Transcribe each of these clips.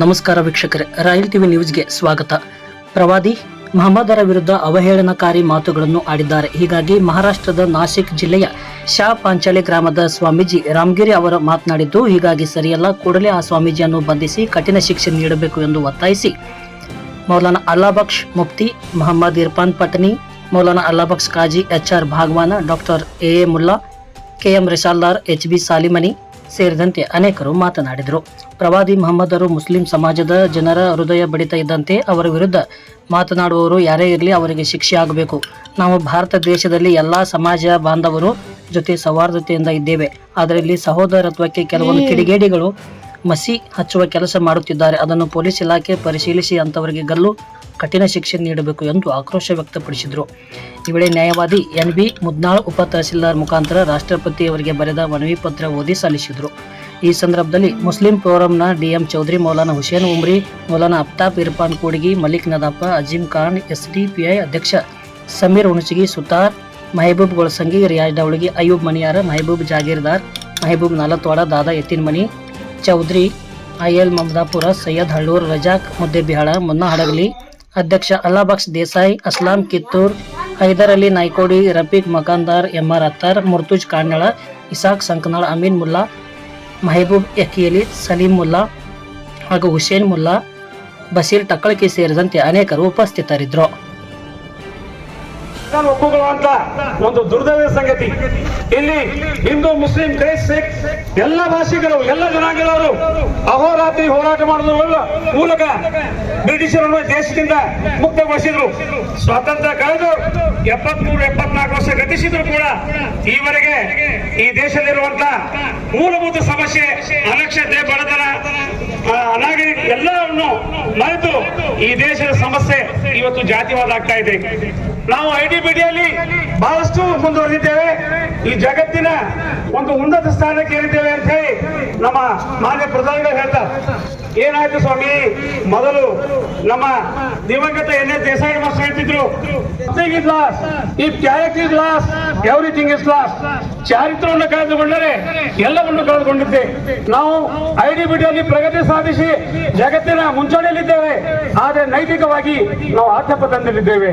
ನಮಸ್ಕಾರ ವೀಕ್ಷಕರೇ, royal TV ನ್ಯೂಸ್ಗೆ ಸ್ವಾಗತ. ಪ್ರವಾದಿ ಮಹಮ್ಮದರ ವಿರುದ್ಧ ಅವಹೇಳನಕಾರಿ ಮಾತುಗಳನ್ನು ಆಡಿದ್ದಾರೆ. ಹೀಗಾಗಿ ಮಹಾರಾಷ್ಟ್ರದ ನಾಸಿಕ್ ಜಿಲ್ಲೆಯ ಶಾ ಪಾಂಚಾಳಿ ಗ್ರಾಮದ ಸ್ವಾಮೀಜಿ ರಾಮಗಿರಿ ಅವರ ಮಾತನಾಡಿದ್ದು, ಹೀಗಾಗಿ ಸರಿಯಲ್ಲ, ಕೂಡಲೇ ಆ ಸ್ವಾಮೀಜಿಯನ್ನು ಬಂಧಿಸಿ ಕಠಿಣ ಶಿಕ್ಷೆ ನೀಡಬೇಕು ಎಂದು ಒತ್ತಾಯಿಸಿ Maulana Allabaksh Mufti, Mohammed Irfan Patni, Maulana Allabaksh Kazi H R Bhagawan, doctor A A Mulla, K M Risaldar H B Salimani ಸೇರಿದಂತೆ ಅನೇಕರು ಮಾತನಾಡಿದರು. ಪ್ರವಾದಿ ಮಹಮ್ಮದರು ಮುಸ್ಲಿಂ ಸಮಾಜದ ಜನರ ಹೃದಯ ಬಡಿತ ಇದ್ದಂತೆ ಅವರ ವಿರುದ್ಧ ಮಾತನಾಡುವವರು ಯಾರೇ ಇರಲಿ ಅವರಿಗೆ ಶಿಕ್ಷೆ ಆಗಬೇಕು. ನಾವು ಭಾರತ ದೇಶದಲ್ಲಿ ಎಲ್ಲ ಸಮಾಜ ಬಾಂಧವರು ಜೊತೆ ಸೌಹಾರ್ದತೆಯಿಂದ ಇದ್ದೇವೆ. ಅದರಲ್ಲಿ ಇಲ್ಲಿ ಸಹೋದರತ್ವಕ್ಕೆ ಕೆಲವೊಂದು ಕಿಡಿಗೇಡಿಗಳು ಮಸಿ ಹಚ್ಚುವ ಕೆಲಸ ಮಾಡುತ್ತಿದ್ದಾರೆ. ಅದನ್ನು ಪೊಲೀಸ್ ಇಲಾಖೆ ಪರಿಶೀಲಿಸಿ ಅಂತವರಿಗೆ ಗಲ್ಲು ಕಠಿಣ ಶಿಕ್ಷೆ ನೀಡಬೇಕು ಎಂದು ಆಕ್ರೋಶ ವ್ಯಕ್ತಪಡಿಸಿದರು. ಈ ವೇಳೆ ನ್ಯಾಯವಾದಿ ಎನ್ ಬಿ ಮುದ್ನಾಳ್, ಉಪ ತಹಸೀಲ್ದಾರ್ ಮುಖಾಂತರ ರಾಷ್ಟ್ರಪತಿಯವರಿಗೆ ಬರೆದ ಮನವಿ ಪತ್ರ ಓದಿ ಸಲ್ಲಿಸಿದರು. ಈ ಸಂದರ್ಭದಲ್ಲಿ ಮುಸ್ಲಿಂ ಫೋರಂನ ಡಿಎಂ ಚೌಧರಿ ಮೌಲಾನಾ ಹುಸೇನ್ ಉಮ್ರಿ, ಮೌಲಾನಾ ಅಫ್ತಾಬ್ ಇರ್ಫಾನ್ ಕೂಡಿಗಿ, ಮಲಿಕ್ ನದಾಪ ಅಜೀಂ ಖಾನ್, ಎಸ್ಡಿಪಿಐ ಅಧ್ಯಕ್ಷ ಸಮೀರ್ ಹುಣಸಗಿ, ಸುತಾರ್, ಮಹಬೂಬ್ ಗೊಳಸಂಗಿ, ರಿಯಾಜ್ ಡವಳಗಿ ಅಯೂಬ್ ಮನಿಯಾರ ಮಹಬೂಬ್ ಜಾಗೀರ್ದಾರ್, ಮಹಬೂಬ್ ನಾಲತ್ವಾಡ ದಾದಾ ಎತ್ತಿನಮನಿ ಚೌಧರಿ, ಐಎಲ್ ಮಮದಾಪುರ, ಸೈಯದ್ ಹಳ್ಳೂರ್, ರಜಾಕ್, ಮುದ್ದೆಬಿಹಾಳ ಮುನ್ನಾ ಹಡಗಲಿ ಅಧ್ಯಕ್ಷ ಅಲ್ಲಾಬಕ್ಷ್ ದೇಸಾಯಿ, ಅಸ್ಲಾಂ ಕಿತ್ತೂರ್, ಹೈದರ್ ಅಲಿ ನಾಯ್ಕೋಡಿ, ರಫೀಕ್ ಮಕಾಂದಾರ್, ಎಂಆರ್ ಅತ್ತಾರ್ ಮುರ್ತುಜ್ ಕಾಂಡಳ ಇಸಾಕ್ ಸಂಕನಾಳ, ಅಮೀನ್ ಮುಲ್ಲಾ, ಮೆಹಬೂಬ್ ಯಕಿಯಲಿ, ಸಲೀಂ ಮುಲ್ಲಾ ಹಾಗೂ ಹುಸೇನ್ ಮುಲ್ಲಾ, ಬಸೀರ್ ಟಕ್ಕಳಕಿ ಸೇರಿದಂತೆ ಅನೇಕರು ಉಪಸ್ಥಿತರಿದ್ದರು. ನಾನು ಒಪ್ಪುಕೊಳ್ಳುವಂತ ಒಂದು ದುರ್ದೈವ ಸಂಗತಿ. ಇಲ್ಲಿ ಹಿಂದೂ, ಮುಸ್ಲಿಂ, ಕ್ರೈಸ್ತ, ಸಿಖ್, ಎಲ್ಲ ಭಾಷಿಕರು, ಎಲ್ಲ ಜನಾಂಗದವರು ಅಹೋರಾತ್ರಿ ಹೋರಾಟ ಮಾಡುವ ಮೂಲಕ ಬ್ರಿಟಿಷರನ್ನು ದೇಶದಿಂದ ಮುಕ್ತಗೊಳಿಸಿದ್ರು. ಸ್ವಾತಂತ್ರ್ಯ ಕಳೆದು ಎಪ್ಪತ್ಮೂರು, ಎಪ್ಪತ್ನಾಲ್ಕು ವರ್ಷ ಗತಿಸಿದ್ರು ಕೂಡ ಈವರೆಗೆ ಈ ದೇಶದಲ್ಲಿರುವಂತ ಮೂಲಭೂತ ಸಮಸ್ಯೆ ಅನಕ್ಷತೆ ಬಡತನ ಅನಾಗಿ ಎಲ್ಲವನ್ನು ಮರೆತು ಈ ದೇಶದ ಸಮಸ್ಯೆ ಇವತ್ತು ಜಾತಿವಾದ ಆಗ್ತಾ ಇದೆ. ನಾವು ಐ ಟಿ ಬಿಡಿಯಲ್ಲಿ ಬಹಳಷ್ಟು ಮುಂದುವರೆದಿದ್ದೇವೆ. ಈ ಜಗತ್ತಿನ ಒಂದು ಉನ್ನತ ಸ್ಥಾನಕ್ಕೆ ಏರಿದ್ದೇವೆ ಅಂತ ಹೇಳಿ ನಮ್ಮ ಮಾನ್ಯ ಪ್ರಧಾನಿಗಳು ಹೇಳ್ತಾರೆ. ಏನಾಯ್ತು ಸ್ವಾಮಿ? ಮೊದಲು ನಮ್ಮ ದಿವಂಗತ ಎನ್ ಎಸ್ ದೇಸಾಯಿ ಮಾಸ್ಟರ್ ಹೇಳ್ತಿದ್ರು is lost if character is lost everything is lost ಚಾರಿತ್ರವನ್ನು ಕಳೆದುಕೊಂಡರೆ ಎಲ್ಲವನ್ನು ಕಳೆದುಕೊಂಡಿದ್ದೆ. ನಾವು ಐ ಡಿ ಬಿಡಿಯಲ್ಲಿ ಪ್ರಗತಿ ಸಾಧಿಸಿ ಜಗತ್ತಿನ ಮುಂಚೂಣಿಯಲ್ಲಿದ್ದೇವೆ. ಆದರೆ ನೈತಿಕವಾಗಿ ನಾವು ಆತ್ಮಪತನದಲ್ಲಿದ್ದೇವೆ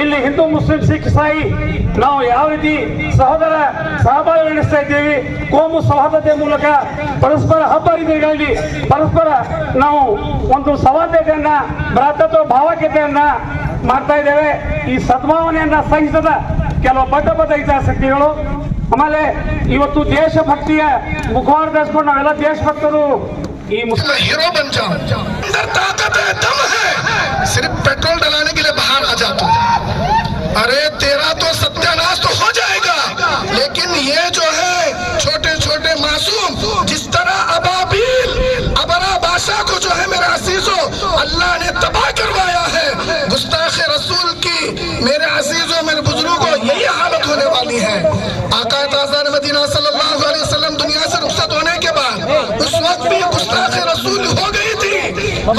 ಇಲ್ಲಿ ಹಿಂದೂ ಮುಸ್ಲಿಂ ಸಿಖ್ ಸಾಯಿ, ನಾವು ಯಾವ ರೀತಿ ಸಹೋದರ ಸಹಭಾಗಿ ನಡೆಸ್ತಾ ಇದ್ದೇವೆ, ಕೋಮು ಸೌಹಾರ್ದತೆ ಮೂಲಕ ಪರಸ್ಪರ ಹಬ್ಬ ಹರಿದಿನಗಳಲ್ಲಿ ಪರಸ್ಪರ ನಾವು ಒಂದು ಸವಾದ್ಯತೆಯನ್ನ ಭ್ರಾತೃತ್ವ ಭಾವಕ್ಯತೆಯನ್ನ ಮಾಡ್ತಾ ಇದ್ದೇವೆ. ಈ ಸದ್ಭಾವನೆಯನ್ನ ಸಹಿಸದ ಕೆಲವು ಬದ್ಧ ಬದ್ಧ ಹಿತಾಸಕ್ತಿಗಳು, ಆಮೇಲೆ ಇವತ್ತು ದೇಶಭಕ್ತಿಯ ಮುಖವಾಡ ಧರಿಸ್ಕೊಂಡು ನಾವೆಲ್ಲ ದೇಶಭಕ್ತರು मैं हीरो बन जाऊँ अंदर ताकत है, दम है। सिर्फ़ पेट्रोल डलाने के लिए बाहर आ जाता अरे, तेरा तो सत्यानाश तो हो जाएगा। लेकिन ये जो है छोटे छोटे मासूम, जिस तरह अबाबील अबरा बादशाह को जो है मेरे आशीजों अल्लाह ने तबाह करवाया है। गुस्ताख रसूल की, मेरे आशीजों मेरे बुज़ुर्गों, यही हालत होने वाली है। आका ताजार मदीना सल्लल्लाहु अलैहि वसल्लम दुनिया से रुखसत होने के बाद, उस वक्त भी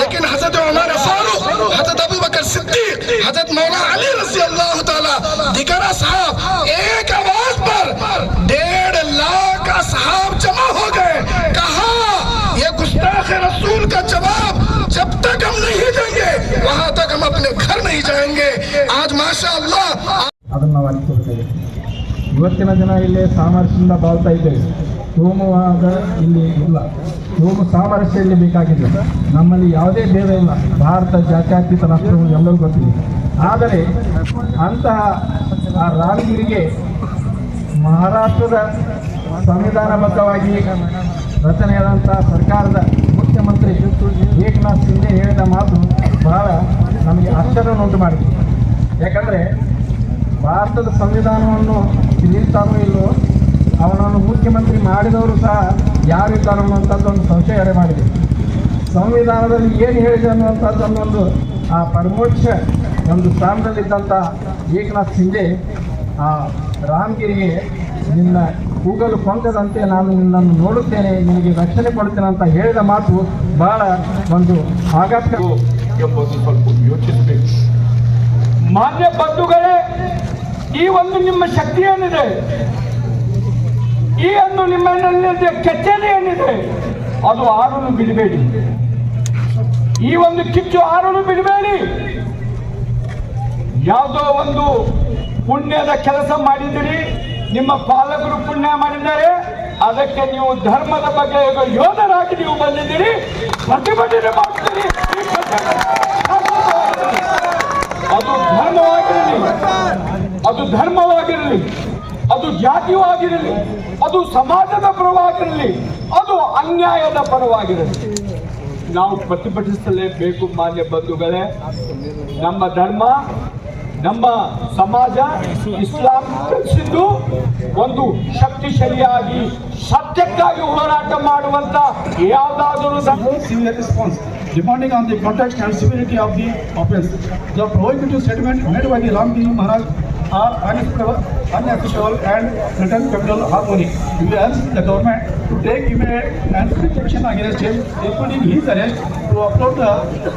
लेकिन हजरत उमर फारूक हजरत अबू बकर सिद्दीक हजरत मौला अली रजी अल्लाह ताला दिगरा साहब एक आवाज पर डेढ़ लाख असहाब जमा हो गए कहा ये गुस्ताख रसूल का जवाब जब तक हम नहीं देंगे वहां तक हम अपने घर नहीं जाएंगे आज माशा अल्लाह ಅದನ್ನು ನಾವು ಅರಿತುಕೊಳ್ತೇವೆ ಇವತ್ತಿನ ದಿನ ಇಲ್ಲಿ ಸಾಮರಸ್ಯದಿಂದ ಬಾಳ್ತಾ ಇದ್ದೇವೆ ಕೋಮುವಾದ ಇಲ್ಲಿ ಇಲ್ಲ. ಹೋಮ ಸಾಮರಸ್ಯ ಇಲ್ಲಿ ಬೇಕಾಗಿಲ್ಲ ನಮ್ಮಲ್ಲಿ ಯಾವುದೇ ಭೇದ ಇಲ್ಲ. ಭಾರತ ಜಾತ್ಯಾತೀತ ರಾಷ್ಟ್ರಗಳು ಎಲ್ಲರೂ ಗೊತ್ತಿದೆ. ಆದರೆ ಅಂತಹ ಆ ರಾಮಗಿರಿಗೆ ಮಹಾರಾಷ್ಟ್ರದ ಸಂವಿಧಾನಬದ್ಧವಾಗಿ ರಚನೆಯಾದಂಥ ಸರ್ಕಾರದ ಮುಖ್ಯಮಂತ್ರಿ ಏಕನಾಥ್ ಸಿಂಧೆ ಹೇಳಿದ ಮಾತು ಬಹಳ ನಮಗೆ ಆಶ್ಚರ್ಯವನ್ನು ಮಾಡಿದೆ ಯಾಕಂದರೆ ಭಾರತದ ಸಂವಿಧಾನವನ್ನು ತಿಳಿತಾನೋ ಇಲ್ಲೋ ಅವನನ್ನು ಮುಖ್ಯಮಂತ್ರಿ ಮಾಡಿದವರು ಸಹ ಯಾರಿದ್ದಾರೆ ಅನ್ನುವಂಥದ್ದು ಒಂದು ಸಂಶಯ ಎಡೆ ಮಾಡಿದೆ. ಸಂವಿಧಾನದಲ್ಲಿ ಏನು ಹೇಳಿದೆ ಅನ್ನುವಂಥದ್ದನ್ನೊಂದು ಆ ಪರಮೋಚ್ಚ ಒಂದು ಸ್ಥಾನದಲ್ಲಿದ್ದಂಥ ಏಕನಾಥ್ ಸಿಂಧೆ ಆ ರಾಮಗಿರಿಗೆ ನಿನ್ನ ಕೂಗಲು ಕೊಂಕದಂತೆ ನಾನು ನಿನ್ನನ್ನು ನೋಡುತ್ತೇನೆ, ನಿನಗೆ ರಕ್ಷಣೆ ಕೊಡುತ್ತೇನೆ ಅಂತ ಹೇಳಿದ ಮಾತು ಬಹಳ ಒಂದು ಆಘಾತ ಎಂಬುದು ಸ್ವಲ್ಪ ಯೋಚಿಸಬೇಕು. ಮಾನ್ಯ ಬಂಧುಗಳೇ, ಈ ಒಂದು ನಿಮ್ಮ ಶಕ್ತಿ ಏನಿದೆ ಈ ಒಂದು ನಿಮ್ಮಲ್ಲಿ ಕೆಚ್ಚನೆ ಏನಿದೆ? ಅದು ಆರನ್ನು ಬಿಡಬೇಡಿ. ಈ ಒಂದು ಕಿಚ್ಚು ಆರಲು ಬಿಡಬೇಡಿ. ಯಾವುದೋ ಒಂದು ಪುಣ್ಯದ ಕೆಲಸ ಮಾಡಿದಿರಿ ನಿಮ್ಮ ಪಾಲಕರು ಪುಣ್ಯ ಮಾಡಿದ್ದಾರೆ, ಅದಕ್ಕೆ ನೀವು ಧರ್ಮದ ಬಗ್ಗೆ ಯೋಧರಾಗಿ ನೀವು ಬಂದಿದ್ದೀರಿ, ಪ್ರತಿಭಟನೆ ಮಾಡ್ತೀರಿ. ಅದು ಧರ್ಮವಾಗಿರಲಿ. ಅದು ಧರ್ಮವಾಗಿರಲಿ. ಅದು ಜಾತಿಯೂ ಆಗಿರಲಿ ಅದು ಸಮಾಜದ ಪರವಾಗಿರಲಿ, ಅದು ಅನ್ಯಾಯದ ಪರವಾಗಿರಲಿ. ನಾವು ಪ್ರತಿಭಟಿಸಲೇಬೇಕು ಮಾನ್ಯ ಬಂಧುಗಳೇ. ನಮ್ಮ ಧರ್ಮ, ನಮ್ಮ ಸಮಾಜ, ಇಸ್ಲಾಂ ಕಲಿಸಿದ್ದು ಒಂದು ಶಕ್ತಿಶಾಲಿಯಾಗಿ, ಸತ್ಯಕ್ಕಾಗಿ ಹೋರಾಟ ಮಾಡುವಂತ ಯಾವ್ದಾದರೂ are unacceptable, unacceptable and threaten capital harmony. We ask the government to take immediate and strict action against him, including his arrest, to upload the